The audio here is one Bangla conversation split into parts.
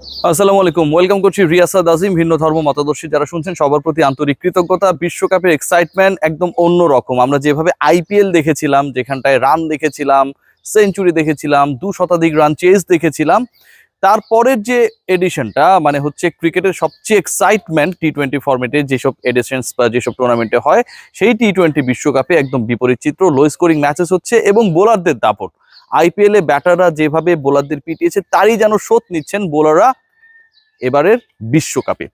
আসসালামু আলাইকুম, ওয়েলকাম করছি রিয়াসাদ আজিম, ভিন্ন ধর্ম মতাদর্শী। যারা শুনছেন, সবার প্রতি আন্তরিক কৃতজ্ঞতা, বিশ্বকাপের এক্সাইটমেন্ট একদম অন্য রকম। আমরা যেভাবে আইপিএল দেখেছিলাম, যেখানটায় রান দেখেছিলাম সেঞ্চুরি দেখেছিলাম, দু শতাধিক রান চেস দেখেছিলাম, তারপরের যে এডিশনটা মানে হচ্ছে ক্রিকেটের সবচেয়ে এক্সাইটমেন্ট টি টোয়েন্টি ফর্মেটে যেসব এডিশনস বা যেসব টুর্নামেন্টে হয়, সেই টি টোয়েন্টি বিশ্বকাপে একদম বিপরীত চিত্র লো স্কোরিং ম্যাচেস হচ্ছে এবং বোলারদের দাপট। আইপিএল ব্যাটাররা যেভাবে বোলারদের পিটিয়েছে, তারই যেন শোধ নিচ্ছেন বোলাররা এবারের বিশ্বকাপে।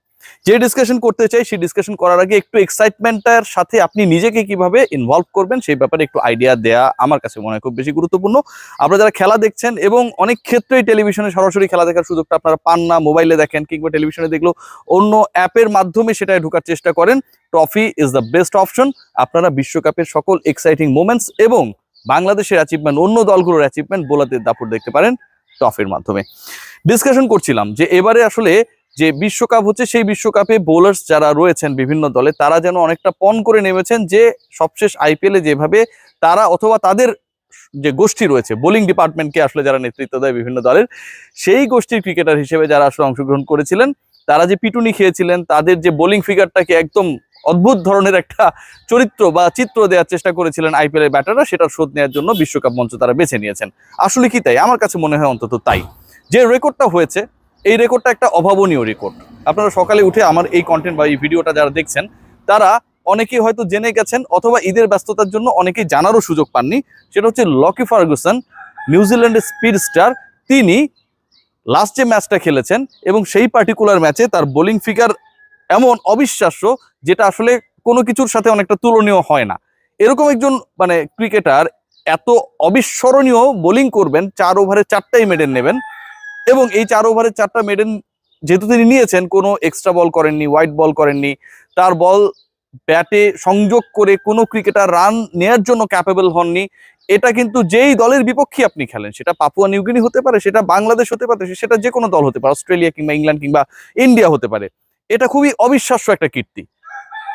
যে ডিসকাশন করতে চাই, সেই ডিসকাশন করার আগে একটু এক্সাইটমেন্টটার সাথে আপনি নিজেকে কীভাবে ইনভলভ করবেন, সেই ব্যাপারে একটু আইডিয়া দেয়া আমার কাছে মনে হয় খুব বেশি গুরুত্বপূর্ণ। আপনারা যারা খেলা দেখছেন এবং অনেক ক্ষেত্রেই টেলিভিশনে সরাসরি খেলা দেখার সুযোগটা আপনারা পান না মোবাইলে দেখেন কিংবা টেলিভিশনে দেখলেও অন্য অ্যাপের মাধ্যমে সেটায় ঢোকার চেষ্টা করেন। Trophy is the best option আপনারা বিশ্বকাপের সকল এক্সাইটিং মোমেন্টস এবং বাংলাদেশের অ্যাচিভমেন্ট অন্য দলগুলোর অ্যাচিভমেন্ট বোলারদের দাপট দেখতে পারেন টফের মাধ্যমে। ডিসকাশন করছিলাম যে এবারে আসলে যে বিশ্বকাপ হচ্ছে, সেই বিশ্বকাপে বোলার্স যারা রয়েছেন বিভিন্ন দলে, তারা যেন অনেকটা পণ করে নেমেছেন যে সবশেষ আইপিএলে যেভাবে তারা অথবা তাদের যে গোষ্ঠী রয়েছে বোলিং ডিপার্টমেন্টকে আসলে যারা নেতৃত্ব দেয় বিভিন্ন দলের, সেই গোষ্ঠীর ক্রিকেটার হিসেবে যারা আসলে অংশগ্রহণ করেছিলেন, তারা যে পিটুনি খেয়েছিলেন, তাদের যে বোলিং ফিগারটাকে একদম অদ্ভুত ধরনের একটা চরিত্র বা চিত্র দেওয়ার চেষ্টা করেছিলেন আইপিএলের ব্যাটাররা সেটার শোধ নেওয়ার জন্য বিশ্বকাপ মঞ্চ তারা বেছে নিয়েছেন। আসলে কি তাই? আমার কাছে মনে হয় অন্তত তাই। যে রেকর্ডটা হয়েছে, এই রেকর্ডটা একটা অভাবনীয় রেকর্ড। আপনারা সকালে উঠে আমার এই কন্টেন্ট বা এই ভিডিওটা যারা দেখছেন, তারা অনেকেই হয়তো জেনে গেছেন অথবা ঈদের ব্যস্ততার জন্য অনেকেই জানারও সুযোগ পাননি। সেটা হচ্ছে লকি ফার্গুসন নিউজিল্যান্ডের স্পিড স্টার, তিনি লাস্ট যে ম্যাচটা খেলেছেন এবং সেই পার্টিকুলার ম্যাচে তার বোলিং ফিগার এমন অবিশ্বাস্য যেটা আসলে কোনো কিছুর সাথে অনেকটা তুলনীয় হয় না। এরকম একজন মানে ক্রিকেটার এত অবিস্মরণীয় বোলিং করবেন, চার ওভারে চারটাই মেডেন নেবেন এবং এই চার ওভারে চারটা মেডেন যেহেতু তিনি নিয়েছেন, কোনো এক্সট্রা বল করেননি হোয়াইট বল করেননি, তার বল ব্যাটে সংযোগ করে কোনো ক্রিকেটার রান নেয়ার জন্য ক্যাপেবল হননি। এটা কিন্তু যেই দলের বিপক্ষে আপনি খেলেন, সেটা পাপুয়া নিউগিনি হতে পারে, সেটা বাংলাদেশ হতে পারে সেটা যে কোনো দল হতে পারে, অস্ট্রেলিয়া কিংবা ইংল্যান্ড কিংবা ইন্ডিয়া হতে পারে। এটা খুবই অবিশ্বাস্য একটা কীর্তি।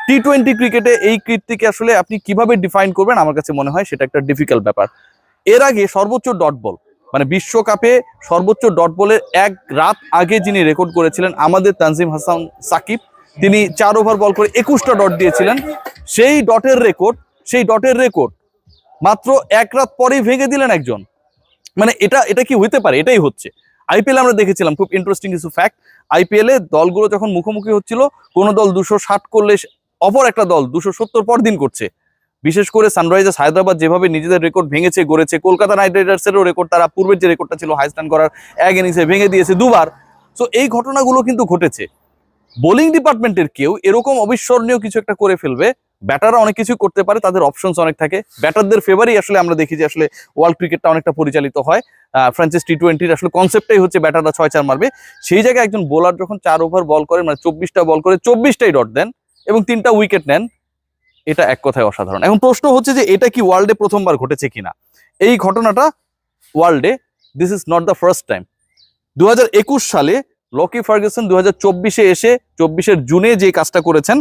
টি টোয়েন্টি ক্রিকেটে এই কীর্তিকে আসলে আপনি কীভাবে ডিফাইন করবেন আমার কাছে মনে হয় সেটা একটা ডিফিকাল্ট ব্যাপার। এর আগে সর্বোচ্চ ডট বল মানে বিশ্বকাপে সর্বোচ্চ ডট বলের এক রাত আগে যিনি রেকর্ড করেছিলেন আমাদের তানজিম হাসান সাকিব, তিনি চার ওভার বল করে একুশটা ডট দিয়েছিলেন। সেই ডটের রেকর্ড সেই ডটের রেকর্ড মাত্র এক রাত পরেই ভেঙে দিলেন একজন। মানে এটা এটা কি হইতে পারে? এটাই হচ্ছে। আইপিএল আমরা দেখেছিলাম, খুব ইন্টারেস্টিং কিছু ফ্যাক্ট আইপিএল দলগুলো যখন মুখোমুখি হচ্ছিল, কোনো দল দুশো ষাট করলে অপর একটা দল দুশো সত্তর পর দিন করছে। বিশেষ করে সানরাইজার্স হায়দ্রাবাদ যেভাবে নিজেদের রেকর্ড ভেঙেছে, গড়েছে, কলকাতা নাইট রাইডার্সেরও রেকর্ড তারা পূর্বের যে রেকর্ডটা ছিল হাই স্ট্যান্ড করার এক ইনিংসে ভেঙে দিয়েছে দুবার। সো এই ঘটনাগুলো কিন্তু ঘটেছে। বোলিং ডিপার্টমেন্টের কেউ এরকম অবিস্মরণীয় কিছু একটা করে ফেলবে। ব্যাটাররা অনেক কিছু করতে পারে, তাদের অপশনস অনেক থাকে। ব্যাটারদের ফেভারই আসলে আমরা দেখি যে আসলে ওয়ার্ল্ড ক্রিকেটটা অনেকটা পরিচালিত হয়। ফ্রান্সিস টি টোয়েন্টির আসলে কনসেপ্টটাই হচ্ছে ব্যাটাররা ছয় চার মারবে। সেই জায়গায় একজন বোলার যখন চার ওভার বল করে মানে চব্বিশটা বল করে, চব্বিশটাই ডট দেন। এবং তিনটা উইকেট নেন, এটা এক কথায় অসাধারণ। এখন প্রশ্ন হচ্ছে যে এটা কি ওয়ার্ল্ডে প্রথমবার ঘটেছে কিনা? এই ঘটনাটা ওয়ার্ল্ডে this is not the first time দু হাজার একুশ সালে লকি ফার্গুসন দু হাজার চব্বিশে এসে, চব্বিশের জুনে যে কাজটা করেছেন,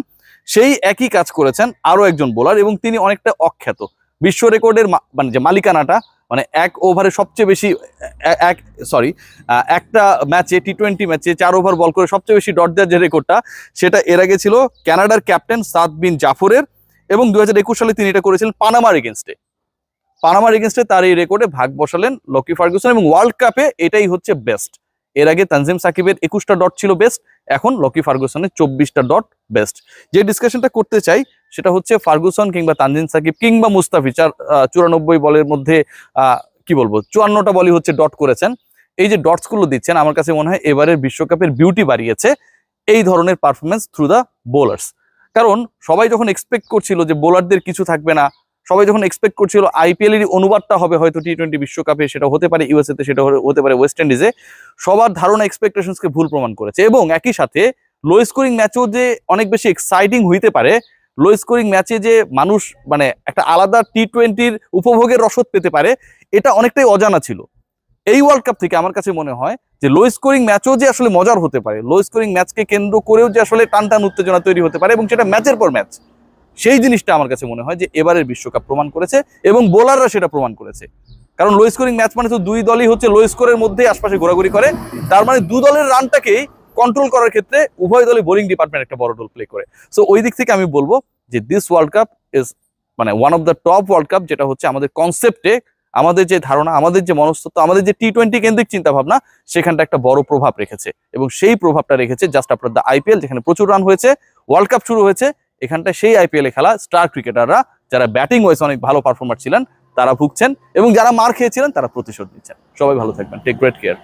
সেই একই কাজ করেছেন আরও একজন বোলার এবং তিনি অনেকটা অখ্যাত। বিশ্ব রেকর্ডের মানে যে মালিকানাটা মানে এক ওভারে সবচেয়ে বেশি এক সরি একটা ম্যাচে টি টোয়েন্টি ম্যাচে চার ওভার বল করে সবচেয়ে বেশি ডট দেওয়ার যে রেকর্ডটা সেটা এর আগে ছিল ক্যানাডার ক্যাপ্টেন সাদ বিন জাফরের এবং দু হাজার একুশ সালে তিনি এটা করেছিলেন পানামার এগেনস্টে পানামার এগেনস্টে তার এই রেকর্ডে ভাগ বসালেন লকি ফার্গুসন এবং ওয়ার্ল্ড কাপে এটাই হচ্ছে বেস্ট এর আগে তানজিম সাকিবের একুশটা ডট ছিল বেস্ট এখন লকি ফার্গুসনের চব্বিশটা ডট বেস্ট যে ডিসকাশনটা করতে চাই, সেটা হচ্ছে ফার্গুসন কিংবা তানজিম সাকিব কিংবা মুস্তাফি চার চুরানব্বই বলের মধ্যে কি বলব, চুয়ান্নটা বলই হচ্ছে ডট করেছেন। এই যে ডটসগুলো দিচ্ছেন, আমার কাছে মনে হয় এবারের বিশ্বকাপের বিউটি বাড়িয়েছে এই ধরনের পারফরমেন্স থ্রু দ্য বোলার্স কারণ সবাই যখন এক্সপেক্ট করছিল যে বোলারদের কিছু থাকবে না সবাই যখন এক্সপেক্ট করছিল আইপিএল এর অনুবাদটা হবে হয়তো টি টোয়েন্টি বিশ্বকাপে, সেটা হতে পারে ইউএসএ তে, সেটা হতে পারে ওয়েস্ট ইন্ডিজে সবার ধারণা এক্সপেকটেশনসকে ভুল প্রমাণ করেছে। এবং একই সাথে লো স্কোরিং ম্যাচও যে অনেক বেশি এক্সাইটিং হইতে পারে লো স্কোরিং ম্যাচে যে মানুষ মানে একটা আলাদা টি টোয়েন্টির উপভোগের রসদ পেতে পারে, এটা অনেকটাই অজানা ছিল। এই ওয়ার্ল্ড কাপ থেকে আমার কাছে মনে হয় যে লো স্কোরিং ম্যাচও যে আসলে মজার হতে পারে লো স্কোরিং ম্যাচকে কেন্দ্র করেও যে আসলে টান টান উত্তেজনা তৈরি হতে পারে এবং সেটা ম্যাচের পর ম্যাচ সেই জিনিসটা আমার কাছে মনে হয় যে এবারের বিশ্বকাপ প্রমাণ করেছে এবং বোলাররা সেটা প্রমাণ করেছে। কারণ লো স্কোরিং ম্যাচ মানে তো দুই দলই হচ্ছে লো স্কোরের মধ্যেই আশপাশে ঘোরাঘুরি করে। তার মানে দু দলের রানটাকেই কন্ট্রোল করার ক্ষেত্রে উভয় দলই বোলিং ডিপার্টমেন্ট একটা বড় রোল প্লে করে। সো ওই দিক থেকে আমি বলব যে দিস ওয়ার্ল্ড কাপ ইজ মানে one of the top world cup যেটা হচ্ছে আমাদের কনসেপ্টে আমাদের যে ধারণা, আমাদের যে মনস্তত্ব, আমাদের যে টি টোয়েন্টি কেন্দ্রিক চিন্তা ভাবনা সেখানটা একটা বড় প্রভাব রেখেছে। এবং সেই প্রভাবটা রেখেছে জাস্ট আপনার দ্য আইপিএল যেখানে প্রচুর রান হয়েছে। ওয়ার্ল্ড কাপ শুরু হয়েছে এখানটায় সেই আইপিএল এ খেলা স্টার ক্রিকেটাররা যারা ব্যাটিং ওয়াইজ অনেক ভালো পারফর্মার ছিলেন, তারা ভুগছেন এবং যারা মার খেয়েছিলেন, তারা প্রতিশোধ নিচ্ছেন। সবাই ভালো থাকবেন। Take great care